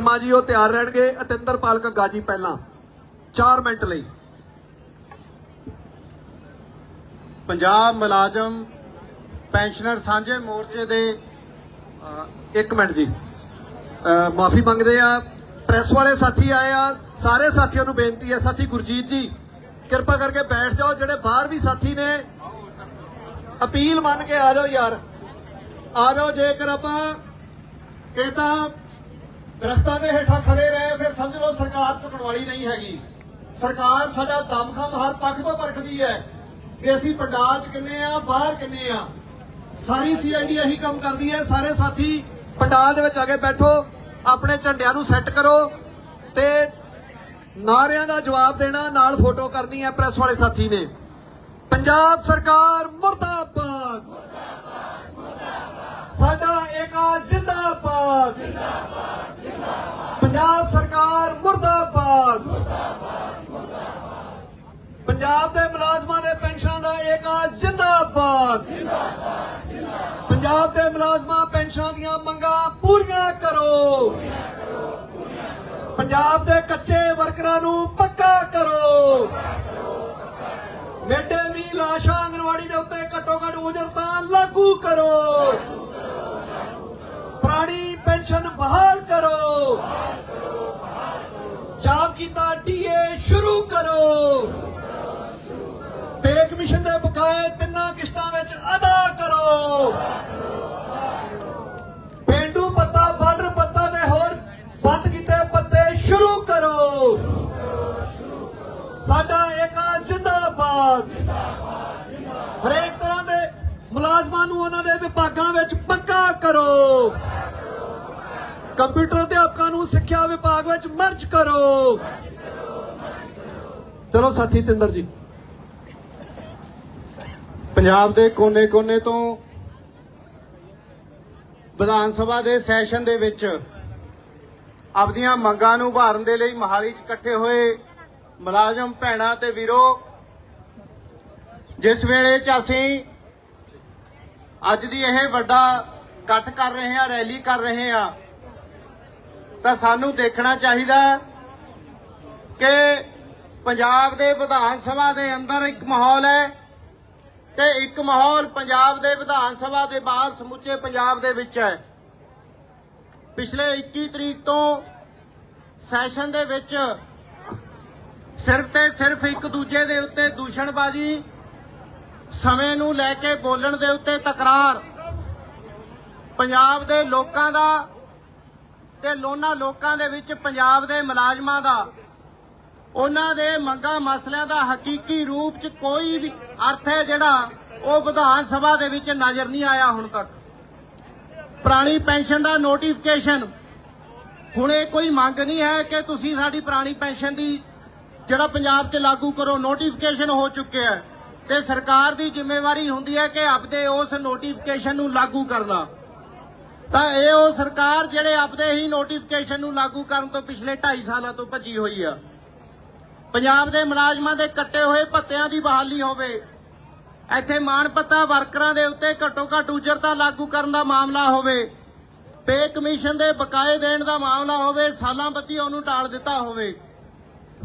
ਸ਼ਰਮਾ ਜੀ, ਉਹ ਤਿਆਰ ਰਹਿਣਗੇ। ਅਤਿੰਦਰਪਾਲ ਕੱਗਾ ਜੀ ਪਹਿਲਾਂ। 4 ਮਿੰਟ ਲਈ। ਪੰਜਾਬ ਮੁਲਾਜ਼ਮ ਪੈਨਸ਼ਨਰ ਸਾਂਝੇ ਮੋਰਚੇ ਦੇ 1 ਮਿੰਟ ਜੀ। ਮਾਫੀ ਮੰਗਦੇ ਆ ਪ੍ਰੈਸ ਵਾਲੇ ਸਾਥੀ ਆਏ ਆ। ਸਾਰੇ ਸਾਥੀਆਂ ਨੂੰ ਬੇਨਤੀ ਹੈ, ਸਾਥੀ ਗੁਰਜੀਤ ਜੀ, ਕਿਰਪਾ ਕਰਕੇ ਬੈਠ ਜਾਓ। ਜਿਹੜੇ ਬਾਹਰ ਵੀ ਸਾਥੀ ਨੇ, ਅਪੀਲ ਮੰਨ ਕੇ ਆ ਜਾਓ ਯਾਰ। ਆ ਜਾਓ, ਜੇਕਰ ਆਪਾਂ ਇਹ ਤਾਂ ਦਰਖਤਾਂ ਦੇ ਹੇਠਾਂ ਖੜੇ ਰਹੇ, ਫਿਰ ਸਮਝ ਲਓ ਸਰਕਾਰ ਝੁਕਣ ਵਾਲੀ ਨਹੀਂ ਹੈਗੀ। ਸਰਕਾਰ ਸਾਡਾ ਦਮਖਮ ਹਰ ਪੱਖ ਤੋਂ ਪਰਖਦੀ ਹੈ ਕਿ ਅਸੀਂ ਪੰਡਾਲ 'ਚ ਕਿੰਨੇ ਆ, ਬਾਹਰ ਕਿੰਨੇ ਆ। ਸਾਰੀ ਸੀਆਈਡੀ ਇਹੀ ਕੰਮ ਕਰਦੀ ਹੈ, ਸਾਰੇ ਸਾਥੀ ਪੰਡਾਲ ਦੇ ਵਿੱਚ ਆ ਕੇ ਬੈਠੋ, ਆਪਣੇ ਝੰਡਿਆਂ ਨੂੰ ਸੈੱਟ ਕਰੋ ਤੇ ਨਾਰਿਆਂ ਦਾ ਜਵਾਬ ਦੇਣਾ, ਨਾਲ ਫੋਟੋ ਕਰਨੀ ਹੈ ਪ੍ਰੈਸ ਵਾਲੇ ਸਾਥੀ ਨੇ। ਪੰਜਾਬ ਸਰਕਾਰ ਮੁਰਦਾਬਾਦ ਸਾਡਾ ਏਕਾ ਜਿੰਦਾਬਾਦ ਜਿੰਦਾਬਾਦ ਜਿੰਦਾਬਾਦ ਪੰਜਾਬ ਸਰਕਾਰ ਮੁਰਦਾਬਾਦ। ਪੰਜਾਬ ਦੇ ਮੁਲਾਜ਼ਮਾਂ ਦੇ ਪੈਨਸ਼ਨਾਂ ਦਾ ਏਕਾ ਜਿੰਦਾਬਾਦ। ਪੰਜਾਬ ਦੇ ਮੁਲਾਜ਼ਮਾਂ ਪੈਨਸ਼ਨਾਂ ਦੀਆਂ ਮੰਗਾਂ ਪੂਰੀਆਂ ਕਰੋ। ਪੰਜਾਬ ਦੇ ਕੱਚੇ ਵਰਕਰਾਂ ਨੂੰ ਪੱਕਾ ਕਰੋ। ਮਿਡ ਮੀਲ ਆਸ਼ਾ ਆਂਗਨਵਾੜੀ ਦੇ ਉੱਤੇ ਘੱਟੋ ਘੱਟ ਉਜਰਤਾਂ ਲਾਗੂ ਕਰੋ। ਪੁਰਾਣੀ ਪੈਨਸ਼ਨ ਬਹਾਲ ਕਰੋ। ਕਮਿਸ਼ਨ ਤਿੰਨਾਂ ਕਿਸ਼ਤਾਂ ਵਿੱਚ ਅਦਾ ਕਰੋ। ਪੇਂਡੂ ਪੱਤਾ, ਬਾਰਡਰ ਪੱਤਾ ਤੇ ਹੋਰ ਬੰਦ ਕੀਤੇ ਪੱਤੇ ਸ਼ੁਰੂ ਕਰੋ। ਸਾਡਾ ਏਕਾ ਜਿੰਦਾਬਾਦ। ਹਰੇਕ ਤਰ੍ਹਾਂ ਦੇ ਮੁਲਾਜ਼ਮਾਂ ਨੂੰ ਉਹਨਾਂ ਦੇ ਵਿਭਾਗਾਂ ਵਿੱਚ ਪੱਕਾ ਕਰੋ। ਕੰਪਿਊਟਰ ਅਧਿਆਪਕਾਂ ਨੂੰ ਸਿੱਖਿਆ ਵਿਭਾਗ ਵਿੱਚ ਮਰਜ ਕਰੋ। ਚਲੋ ਸਾਥੀ, ਤਿੰਦਰ ਜੀ। ਪੰਜਾਬ ਦੇ ਕੋਨੇ-ਕੋਨੇ ਤੋਂ ਵਿਧਾਨ ਸਭਾ ਦੇ ਸੈਸ਼ਨ ਦੇ ਵਿੱਚ ਆਪਦੀਆਂ ਮੰਗਾਂ ਨੂੰ ਉਭਾਰਨ ਦੇ ਲਈ ਮਹਾਲੀ 'ਚ ਇਕੱਠੇ ਹੋਏ ਮੁਲਾਜ਼ਮ, ਭੈਣਾਂ ਤੇ ਵੀਰੋ, ਜਿਸ ਵੇਲੇ 'ਚ ਅਸੀਂ ਅੱਜ ਦੀ ਇਹ ਵੱਡਾ ਇਕੱਠ ਕਰ ਰਹੇ ਹਾਂ, ਰੈਲੀ ਕਰ ਰਹੇ ਹਾਂ, ਤਾਂ ਸਾਨੂੰ ਦੇਖਣਾ ਚਾਹੀਦਾ ਕਿ ਪੰਜਾਬ ਦੇ ਵਿਧਾਨ ਸਭਾ ਦੇ ਅੰਦਰ ਇੱਕ ਮਾਹੌਲ ਹੈ ਤੇ ਇੱਕ ਮਾਹੌਲ ਪੰਜਾਬ ਦੇ ਵਿਧਾਨ ਸਭਾ ਦੇ ਬਾਹਰ ਸਮੁੱਚੇ ਪੰਜਾਬ ਦੇ ਵਿੱਚ ਹੈ। ਪਿਛਲੇ 21 ਤਰੀਕ ਤੋਂ ਸੈਸ਼ਨ ਦੇ ਵਿੱਚ ਸਿਰਫ ਤੇ ਸਿਰਫ ਇੱਕ ਦੂਜੇ ਦੇ ਉੱਤੇ ਦੂਸ਼ਣਬਾਜ਼ੀ, ਸਮੇਂ ਨੂੰ ਲੈ ਕੇ ਬੋਲਣ ਦੇ ਉੱਤੇ ਤਕਰਾਰ। ਪੰਜਾਬ ਦੇ ਲੋਕਾਂ ਦਾ ਤੇ ਲੋਨਾ ਲੋਕਾਂ ਦੇ ਵਿੱਚ ਪੰਜਾਬ ਦੇ ਮੁਲਾਜ਼ਮਾਂ ਦਾ ਉਹਨਾਂ ਦੇ ਮੰਗਾਂ ਮਸਲਿਆਂ ਦਾ ਹਕੀਕੀ ਰੂਪ ਚ ਕੋਈ ਵੀ ਅਰਥ ਹੈ ਜਿਹੜਾ ਉਹ ਵਿਧਾਨ ਸਭਾ ਦੇ ਵਿੱਚ ਨਜ਼ਰ ਨਹੀਂ ਆਇਆ ਹੁਣ ਤੱਕ। ਪੁਰਾਣੀ ਪੈਨਸ਼ਨ ਦਾ ਨੋਟੀਫਿਕੇਸ਼ਨ ਹੁਣ ਇਹ ਕੋਈ ਮੰਗ ਨਹੀਂ ਹੈ ਕਿ ਤੁਸੀਂ ਸਾਡੀ ਪੁਰਾਣੀ ਪੈਨਸ਼ਨ ਦੀ ਜਿਹੜਾ ਪੰਜਾਬ 'ਚ ਲਾਗੂ ਕਰੋ ਨੋਟੀਫਿਕੇਸ਼ਨ ਹੋ ਚੁੱਕਿਆ ਹੈ। ਤੇ ਸਰਕਾਰ ਦੀ ਜ਼ਿੰਮੇਵਾਰੀ ਹੁੰਦੀ ਹੈ ਕਿ ਆਪਦੇ ਉਸ ਨੋਟੀਫਿਕੇਸ਼ਨ ਨੂੰ ਲਾਗੂ ਕਰਨਾ। ਤਾਂ ਇਹ ਉਹ ਸਰਕਾਰ ਜਿਹੜੇ ਆਪਦੇ ਹੀ ਨੋਟੀਫਿਕੇਸ਼ਨ ਨੂੰ ਲਾਗੂ ਕਰਨ ਤੋਂ ਪਿਛਲੇ 2.5 ਸਾਲਾਂ ਤੋਂ ਭੱਜੀ ਹੋਈ ਆ। ਪੰਜਾਬ ਦੇ ਮੁਲਾਜ਼ਮਾਂ ਦੇ ਕੱਟੇ ਹੋਏ ਭੱਤਿਆਂ ਦੀ ਬਹਾਲੀ ਹੋਵੇ। ਇੱਥੇ ਮਾਣ ਪੱਤਾ ਵਰਕਰਾਂ ਦੇ ਉੱਤੇ ਘੱਟੋ ਘੱਟ ਉਜਰਤਾ ਲਾਗੂ ਕਰਨ ਦਾ ਮਾਮਲਾ ਹੋਵੇ। ਪੇ ਕਮਿਸ਼ਨ ਦੇ ਬਕਾਏ ਦੇਣ ਦਾ ਮਾਮਲਾ ਹੋਵੇ, ਸਾਲਾਂ ਬੱਧੀ ਉਹਨੂੰ ਟਾਲ ਦਿੱਤਾ ਹੋਵੇ।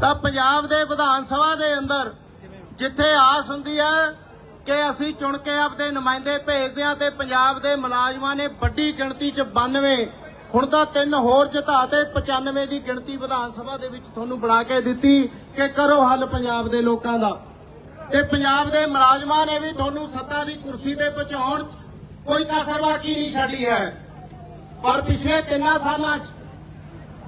ਤਾਂ ਪੰਜਾਬ ਦੇ ਵਿਧਾਨ ਸਭਾ ਦੇ ਅੰਦਰ ਜਿੱਥੇ ਆਸ ਹੁੰਦੀ ਹੈ ਕਿ ਅਸੀਂ ਚੁਣ ਕੇ ਆਪਦੇ ਨੁਮਾਇੰਦੇ ਭੇਜਦੇ ਹਾਂ ਤੇ ਪੰਜਾਬ ਦੇ ਮੁਲਾਜ਼ਮਾਂ ਨੇ ਵੱਡੀ ਗਿਣਤੀ 'ਚ 92 ਹੁਣ ਤਾਂ ਤਿੰਨ ਹੋਰ ਜਿਤਾ ਤੇ 95 ਦੀ ਗਿਣਤੀ ਵਿਧਾਨ ਸਭਾ ਦੇ ਵਿੱਚ ਤੁਹਾਨੂੰ ਬਣਾ ਕੇ ਦਿੱਤੀ ਕਿ ਕਰੋ ਹੱਲ ਪੰਜਾਬ ਦੇ ਲੋਕਾਂ ਦਾ। ਤੇ ਪੰਜਾਬ ਦੇ ਮੁਲਾਜ਼ਮਾਂ ਨੇ ਵੀ ਤੁਹਾਨੂੰ ਸੱਤਾ ਦੀ ਕੁਰਸੀ ਤੇ ਪਹੁੰਚਾਉਣ 'ਚ ਕੋਈ ਕਸਰ ਬਾਕੀ ਨਹੀਂ ਛੱਡੀ ਹੈ। ਪਰ ਪਿਛਲੇ ਤਿੰਨਾਂ ਸਾਲਾਂ 'ਚ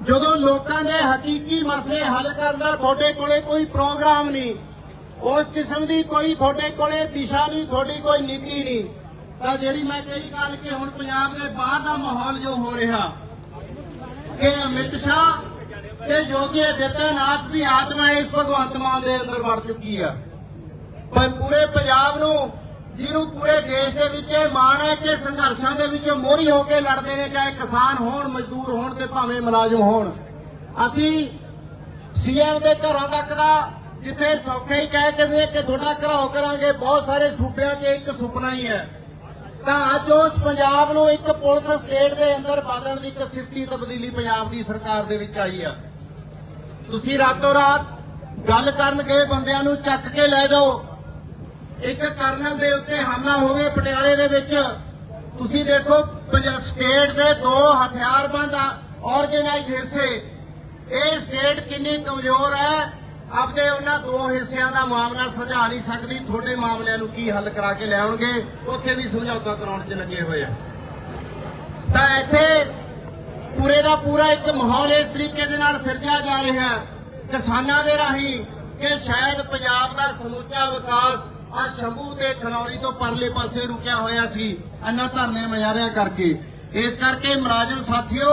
ਜਦੋਂ ਲੋਕਾਂ ਦੇ ਹਕੀਕੀ ਮਸਲੇ ਹੱਲ ਕਰਨ ਦਾ ਤੁਹਾਡੇ ਕੋਲੇ ਕੋਈ ਪ੍ਰੋਗਰਾਮ ਨਹੀਂ, ਉਸ ਕਿਸਮ ਦੀ ਕੋਈ ਤੁਹਾਡੇ ਕੋਲੇ ਦਿਸ਼ਾ ਨਹੀਂ, ਤੁਹਾਡੀ ਕੋਈ ਨੀਤੀ ਨਹੀਂ। ਤਾਂ ਜਿਹੜੀ ਮੈਂ ਕਹੀ ਗੱਲ ਕਿ ਹੁਣ ਪੰਜਾਬ ਦੇ ਬਾਹਰ ਦਾ ਮਾਹੌਲ ਜੋ ਹੋ ਰਿਹਾ, ਕਿ ਅਮਿਤ ਸ਼ਾਹ ਤੇ ਯੋਗੀ ਆਦਿੱਤਿਆਨਾਥ ਦੀ ਆਤਮਾ ਇਸ ਭਗਵੰਤ ਮਾਨ ਦੇ ਅੰਦਰ ਵੜ ਚੁੱਕੀ ਆ। ਪਰ ਪੂਰੇ ਪੰਜਾਬ ਨੂੰ, ਜਿਹਨੂੰ ਪੂਰੇ ਦੇਸ਼ ਦੇ ਵਿੱਚ ਇਹ ਮਾਣ ਹੈ ਕਿ ਸੰਘਰਸ਼ਾਂ ਦੇ ਵਿੱਚ ਮੋਹਰੀ ਹੋ ਕੇ ਲੜਦੇ ਨੇ, ਚਾਹੇ ਕਿਸਾਨ ਹੋਣ, ਮਜ਼ਦੂਰ ਹੋਣ ਤੇ ਭਾਵੇਂ ਮੁਲਾਜ਼ਮ ਹੋਣ। ਅਸੀਂ ਸੀਐਮ ਦੇ ਘਰਾਂ ਤੱਕ ਦਾ ਜਿੱਥੇ ਸੌਖੇ ਹੀ ਕਹਿ ਕਹਿੰਦੇ ਕਿ ਤੁਹਾਡਾ ਘਰਾਓ ਕਰਾਂਗੇ, ਬਹੁਤ ਸਾਰੇ ਸੂਬਿਆਂ 'ਚ ਇੱਕ ਸੁਪਨਾ ਹੀ ਹੈ। ਤਾਂ ਅੱਜ ਉਸ ਪੰਜਾਬ ਨੂੰ ਇੱਕ ਪੁਲਿਸ ਸਟੇਟ ਦੇ ਅੰਦਰ ਬਦਲਣ ਦੀ ਇੱਕ ਸਿਫਤੀ ਤਬਦੀਲੀ ਪੰਜਾਬ ਦੀ ਸਰਕਾਰ ਦੇ ਵਿੱਚ ਆਈ ਆ। ਤੁਸੀਂ ਰਾਤੋਂ ਰਾਤ ਗੱਲ ਕਰਨ ਗਏ ਬੰਦਿਆਂ ਨੂੰ ਚੱਕ ਕੇ ਲੈ ਜਾਓ। ਇੱਕ ਕਰਨਲ ਦੇ ਉੱਤੇ ਹਮਲਾ ਹੋਵੇ ਪਟਿਆਲੇ ਦੇ ਵਿੱਚ, ਤੁਸੀਂ ਦੇਖੋ ਸਟੇਟ ਦੇ ਦੋ ਹਥਿਆਰਬੰਦ ਆਰਗੇਨਾਈਜ਼ ਹਿੱਸੇ। ਇਹ ਸਟੇਟ ਕਿੰਨੀ ਕਮਜ਼ੋਰ ਹੈ ਆਪਦੇ ਉਹਨਾਂ ਦੋ ਹਿੱਸਿਆਂ ਦਾ ਮਾਮਲਾ ਸੁਲਝਾ ਨਹੀਂ ਸਕਦੀ, ਤੁਹਾਡੇ ਮਾਮਲਿਆਂ ਨੂੰ ਕੀ ਹੱਲ ਕਰਾ ਕੇ ਲਿਆਉਣਗੇ, ਉੱਥੇ ਵੀ ਸਮਝੌਤਾ ਕਰਾਉਣ 'ਚ ਲੱਗੇ ਹੋਏ ਆ। ਤਾਂ ਇੱਥੇ ਪੂਰੇ ਦਾ ਪੂਰਾ ਇੱਕ ਮਾਹੌਲ ਇਸ ਤਰੀਕੇ ਦੇ ਨਾਲ ਸਿਰਜਿਆ ਜਾ ਰਿਹਾ ਕਿਸਾਨਾਂ ਦੇ ਰਾਹੀਂ ਕਿ ਸ਼ਾਇਦ ਪੰਜਾਬ ਦਾ ਸਮੁੱਚਾ ਵਿਕਾਸ ਆ ਸ਼ੰਭੂ ਤੇ ਖਨੌਰੀ ਤੋਂ ਪਰਲੇ ਪਾਸੇ ਰੁਕਿਆ ਹੋਇਆ ਸੀ ਇਹਨਾਂ ਧਰਨੇ ਮਜਾਰਿਆਂ ਕਰਕੇ। ਇਸ ਕਰਕੇ ਮੁਲਾਜ਼ਮ ਸਾਥੀਓ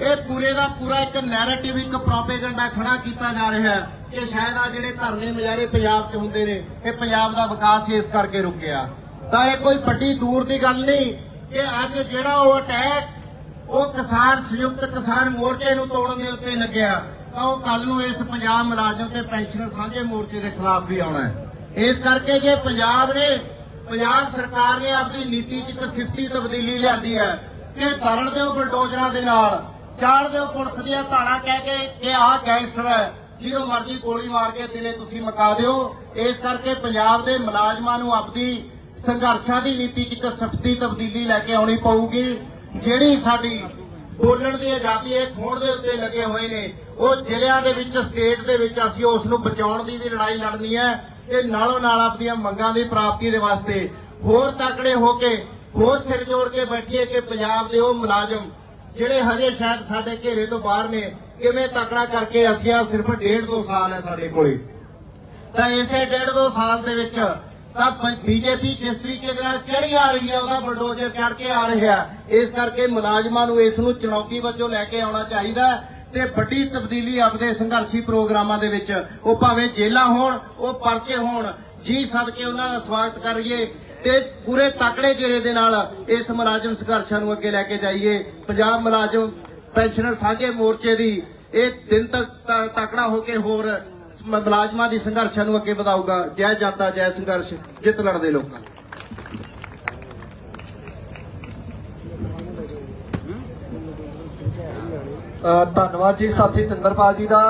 ਇਹ ਪੂਰੇ ਦਾ ਪੂਰਾ ਇੱਕ ਨੈਰੇਟਿਵ ਇੱਕ ਪ੍ਰੋਪੇਗੈਂਡਾ ਖੜਾ ਕੀਤਾ ਜਾ ਰਿਹਾ ਹੈ। ਕਿ ਸ਼ਾਇਦ ਆ ਜਿਹੜੇ ਧਰਨੇ ਮਜਾਰੇ ਪੰਜਾਬ 'ਚ ਹੁੰਦੇ ਨੇ, ਇਹ ਪੰਜਾਬ ਦਾ ਵਿਕਾਸ ਇਸ ਕਰਕੇ ਰੁਕਿਆ ਤਾਂ ਇਹ ਕੋਈ ਵੱਡੀ ਦੂਰ ਦੀ ਗੱਲ ਨਹੀਂ, ਕਿ ਅੱਜ ਜਿਹੜਾ ਉਹ ਅਟੈਕ ਉਹ ਕਿਸਾਨ, ਸੰਯੁਕਤ ਕਿਸਾਨ ਮੋਰਚੇ ਨੂੰ ਤੋੜਨ ਦੇ ਉੱਤੇ ਲੱਗਿਆ। ਤਾਂ ਉਹ ਕੱਲ ਨੂੰ ਇਸ ਪੰਜਾਬ ਮੁਲਾਜ਼ਮ ਤੇ ਪੈਨਸ਼ਨਰ ਸਾਂਝੇ ਮੋਰਚੇ ਦੇ ਖਿਲਾਫ ਵੀ ਆਉਣਾ ਹੈ। ਇਸ ਕਰਕੇ ਜੇ ਪੰਜਾਬ ਨੇ, ਪੰਜਾਬ ਸਰਕਾਰ ਨੇ ਆਪਣੀ ਨੀਤੀ 'ਚ ਇੱਕ ਸਿਫਤੀ ਤਬਦੀਲੀ ਲਿਆਂਦੀ ਹੈ ਕਿ ਤਰਣ ਦਿਓ ਬਲਡੋਜ਼ਰਾਂ ਦੇ ਨਾਲ। ਚਾੜ ਦਿਓ ਪੁਲਿਸ ਦੀਆਂ ਧਾੜਾਂ ਕਹਿ ਕੇ ਕਿ ਆਹ ਗੈਂਗਸਟਰ ਹੈ, ਜਿਹਨੂੰ ਮਰਜ਼ੀ ਗੋਲੀ ਮਾਰ ਕੇ ਦਿਲੇ ਤੁਸੀਂ ਮਕਾ ਦਿਓ। ਇਸ ਕਰਕੇ ਪੰਜਾਬ ਦੇ ਮੁਲਾਜ਼ਮਾਂ ਨੂੰ ਆਪਣੀ ਸੰਘਰਸ਼ਾਂ ਦੀ ਨੀਤੀ 'ਚ ਇੱਕ ਸਖਤੀ ਤਬਦੀਲੀ ਲੈ ਕੇ ਆਉਣੀ ਪਊਗੀ। ਜਿਹੜੀ ਸਾਡੀ ਬੋਲਣ ਦੀ ਆਜ਼ਾਦੀ ਇਹ ਖੋਣ ਦੇ ਉੱਤੇ ਲੱਗੇ ਹੋਏ ਨੇ। ਉਹ ਜ਼ਿਲ੍ਹਿਆਂ ਦੇ ਵਿੱਚ, ਸਟੇਟ ਦੇ ਵਿੱਚ ਅਸੀਂ ਉਸ ਨੂੰ ਬਚਾਉਣ ਦੀ ਵੀ ਲੜਾਈ ਲੜਨੀ ਹੈ ਤੇ ਨਾਲੋਂ ਨਾਲ ਆਪਣੀਆਂ ਮੰਗਾਂ ਦੀ ਪ੍ਰਾਪਤੀ ਦੇ ਵਾਸਤੇ ਹੋਰ ਤਕੜੇ ਹੋ ਕੇ, ਹੋਰ ਸਿਰ ਜੋੜ ਕੇ ਬੈਠੀਏ ਕਿ ਪੰਜਾਬ ਦੇ ਉਹ ਮੁਲਾਜ਼ਮ ਜਿਹੜੇ ਹਜੇ ਸ਼ਾਇਦ ਸਾਡੇ ਘੇਰੇ ਤੋਂ ਬਾਹਰ ਨੇ, ਕਿਵੇਂ ਤਕੜਾ ਕਰਕੇ ਅਸੀਂ ਆ ਸਿਰਫ ਡੇਢ ਦੋ ਸਾਲ ਹੈ ਸਾਡੇ ਕੋਲੇ। ਤਾਂ ਇਸੇ ਡੇਢ ਦੋ ਸਾਲ ਦੇ ਵਿੱਚ ਤਾਂ ਬੀਜੇਪੀ ਜਿਸ ਤਰੀਕੇ ਦੇ ਨਾਲ ਚੜੀ ਆ ਰਹੀ ਹੈ, ਉਹਦਾ ਬਲਡੋਜ਼ਰ ਚੜ ਕੇ ਆ ਰਿਹਾ ਇਸ ਕਰਕੇ ਮੁਲਾਜ਼ਮਾਂ ਨੂੰ ਇਸ ਨੂੰ ਚੁਣੌਤੀ ਵਜੋਂ ਲੈ ਕੇ ਆਉਣਾ ਚਾਹੀਦਾ ਤੇ ਵੱਡੀ ਤਬਦੀਲੀ ਆਪਦੇ ਸੰਘਰਸ਼ੀ ਪ੍ਰੋਗਰਾਮਾਂ ਦੇ ਵਿੱਚ, ਉਹ ਭਾਵੇਂ ਜੇਲਾਂ ਹੋਣ, ਉਹ ਪਰਚੇ ਹੋਣ, ਜੀ ਸਦਕੇ ਉਹਨਾਂ ਦਾ ਸਵਾਗਤ ਕਰੀਏ ਤੇ ਪੂਰੇ ਤਕੜੇ ਚਿਹਰੇ ਦੇ ਨਾਲ ਇਸ ਮੁਲਾਜ਼ਮ ਸੰਘਰਸ਼ਾਂ ਨੂੰ ਅੱਗੇ ਲੈ ਕੇ ਜਾਈਏ। ਪੰਜਾਬ ਮੁਲਾਜ਼ਮ ਪੈਨਸ਼ਨਰ ਸਾਂਝੇ ਮੋਰਚੇ ਦੀ ਇਹ ਦਿਨ ਤੱਕ ਤਕੜਾ ਹੋ ਕੇ ਹੋਰ ਮੁਲਾਜ਼ਮਾਂ ਦੀ ਸੰਘਰਸ਼ਾਂ ਨੂੰ ਅੱਗੇ ਵਧਾਊਗਾ। ਜੈ ਜਾਤਾ ਜੈ ਸੰਘਰਸ਼ ਜਿੱਤ ਲੜਦੇ ਲੋਕਾਂ ਅ, ਧੰਨਵਾਦ ਜੀ ਸਾਥੀ ਤਿੰਦਰਪਾਲ ਜੀ ਦਾ।